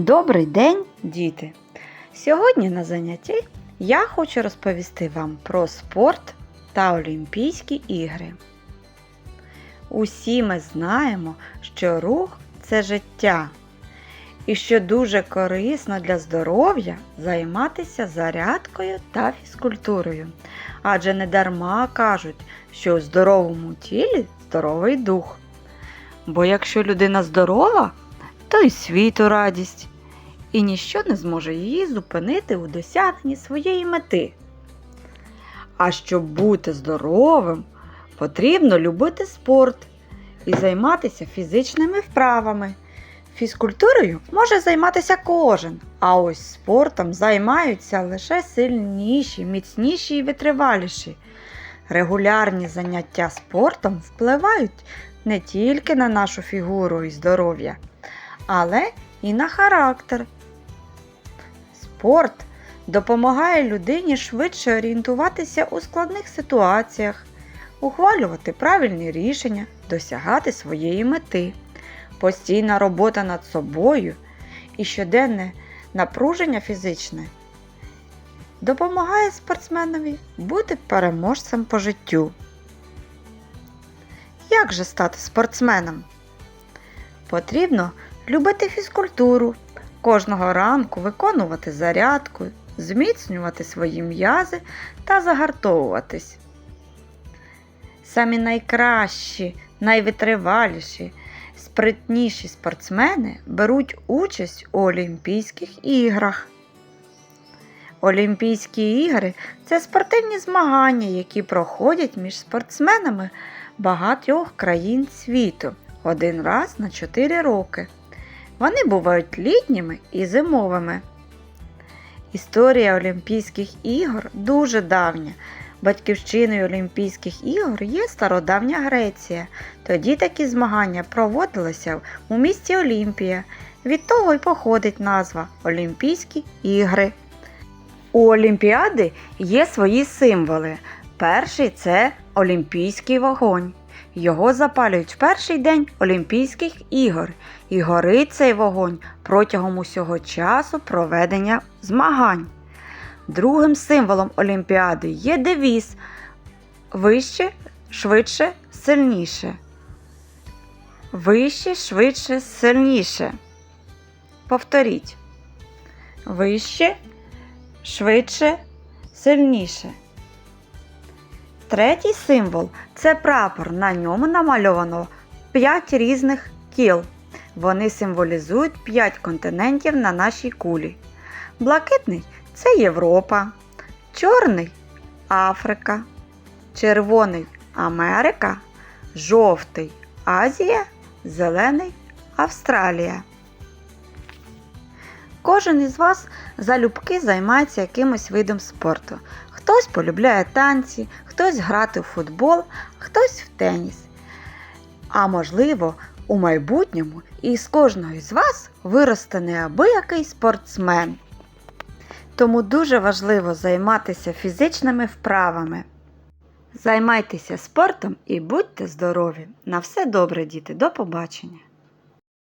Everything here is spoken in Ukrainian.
Добрий день, діти! Сьогодні на занятті я хочу розповісти вам про спорт та Олімпійські ігри. Усі ми знаємо, що рух це життя, і що дуже корисно для здоров'я займатися зарядкою та фізкультурою. Адже не дарма кажуть, що у здоровому тілі здоровий дух. Бо якщо людина здорова, то й світу радість, і ніщо не зможе її зупинити у досягненні своєї мети. А щоб бути здоровим, потрібно любити спорт і займатися фізичними вправами. Фізкультурою може займатися кожен, а ось спортом займаються лише сильніші, міцніші і витриваліші. Регулярні заняття спортом впливають не тільки на нашу фігуру і здоров'я, але і на характер. Спорт допомагає людині швидше орієнтуватися у складних ситуаціях, ухвалювати правильні рішення, досягати своєї мети. Постійна робота над собою і щоденне напруження фізичне допомагає спортсменові бути переможцем по життю. Як же стати спортсменом? Потрібно любити фізкультуру, кожного ранку виконувати зарядку, зміцнювати свої м'язи та загартовуватись. Самі найкращі, найвитриваліші, спритніші спортсмени беруть участь у Олімпійських іграх. Олімпійські ігри це спортивні змагання, які проходять між спортсменами багатьох країн світу один раз на 4 роки. Вони бувають літніми і зимовими. Історія Олімпійських ігор дуже давня. Батьківщиною Олімпійських ігор є стародавня Греція. Тоді такі змагання проводилися у місті Олімпія. Від того й походить назва Олімпійські ігри. У Олімпіади є свої символи. Перший це Олімпійський вогонь. Його запалюють в перший день Олімпійських ігор і горить цей вогонь протягом усього часу проведення змагань. Другим символом Олімпіади є девіз вище, швидше, сильніше. Вище, швидше, сильніше. Повторіть. Вище, швидше, сильніше. Третій символ це прапор. На ньому намальовано 5 різних кіл. Вони символізують 5 континентів на нашій кулі. Блакитний це Європа, чорний Африка, червоний Америка, жовтий Азія, зелений Австралія. Кожен із вас залюбки займається якимось видом спорту. Хтось полюбляє танці, хтось грати в футбол, хтось в теніс. А можливо, у майбутньому із кожного із вас виросте неабиякий спортсмен. Тому дуже важливо займатися фізичними вправами. Займайтеся спортом і будьте здорові! На все добре, діти! До побачення!